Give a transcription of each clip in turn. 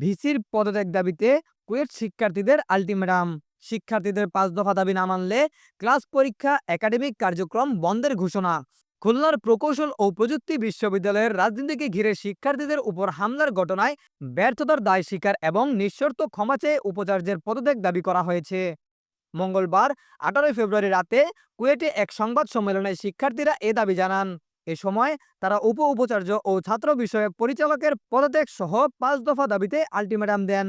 ভিসির পদত্যাগ দাবিতে কুয়েট শিক্ষার্থীদের আলটিমেটাম। শিক্ষার্থীদের পাঁচ দফা দাবি না মানলে ক্লাস পরীক্ষা, একাডেমিক কার্যক্রম বন্ধের ঘোষণা। খুলনার প্রকৌশল ও প্রযুক্তি বিশ্ববিদ্যালয়ের রাজনীতিকে ঘিরে শিক্ষার্থীদের উপর হামলার ঘটনায় ব্যর্থতার দায় স্বীকার এবং নিঃশর্ত ক্ষমা চেয়ে উপাচার্যের পদত্যাগ দাবি করা হয়েছে। মঙ্গলবার, আঠারোই ফেব্রুয়ারি রাতে কুয়েটে এক সংবাদ সম্মেলনে শিক্ষার্থীরা এ দাবি জানান। এ সময় তারা উপ উপাচার্য ও ছাত্র বিষয়ক পরিচালকের পদত্যাগ সহ পাঁচ দফা দাবিতে আলটিমেটাম দেন।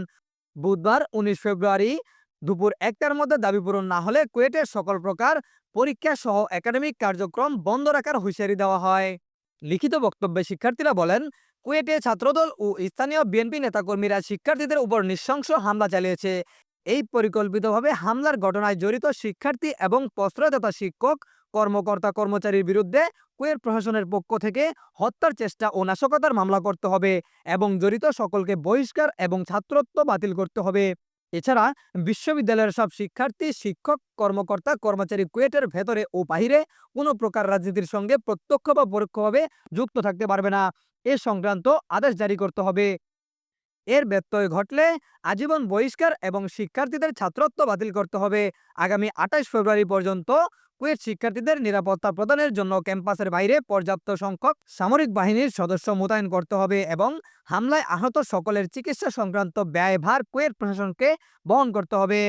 বুধবার, উনিশ ফেব্রুয়ারি দুপুর একটার মধ্যে দাবি পূরণ না হলে কুয়েটের সকল প্রকার পরীক্ষা সহ একাডেমিক কার্যক্রম বন্ধ রাখার হুঁশিয়ারি দেওয়া হয়। লিখিত বক্তব্যে শিক্ষার্থীরা বলেন, কুয়েটে ছাত্রদল ও স্থানীয় বিএনপি নেতাকর্মীরা শিক্ষার্থীদের উপর নৃশংস হামলা চালিয়েছে। এই পরিকল্পিতভাবে হামলার ঘটনায় জড়িত শিক্ষার্থী এবং প্রশ্রয়দাতা শিক্ষক, কর্মকর্তা কর্মচারীর বিরুদ্ধে কুয়েট প্রশাসনের পক্ষ থেকে হত্যার চেষ্টা ও নাশকতার মামলা করতে হবে এবং জড়িত সকলকে বহিষ্কার এবং ছাত্রত্ব বাতিল করতে হবে। এছাড়া বিশ্ববিদ্যালয়ের সব শিক্ষার্থী, শিক্ষক, কর্মকর্তা, কর্মচারী কুয়েটের ভেতরে ও বাহিরে কোনো প্রকার রাজনীতির সঙ্গে প্রত্যক্ষ বা পরোক্ষভাবে যুক্ত থাকতে পারবে না। এ সংক্রান্ত আদেশ জারি করতে হবে। এর ব্যত্যয় ঘটলে আজীবন বহিষ্কার এবং শিক্ষার্থীদের ছাত্রত্ব বাতিল করতে হবে। আগামী আঠাশ ফেব্রুয়ারি পর্যন্ত কুয়েত শিক্ষার্থীদের নিরাপত্তা প্রদানের জন্য ক্যাম্পাসের বাইরে পর্যাপ্ত সংখ্যক সামরিক বাহিনীর সদস্য মোতায়েন করতে হবে এবং হামলায় আহত সকলের চিকিৎসা সংক্রান্ত ব্যয়ভার কুয়েত প্রশাসনকে বহন করতে হবে।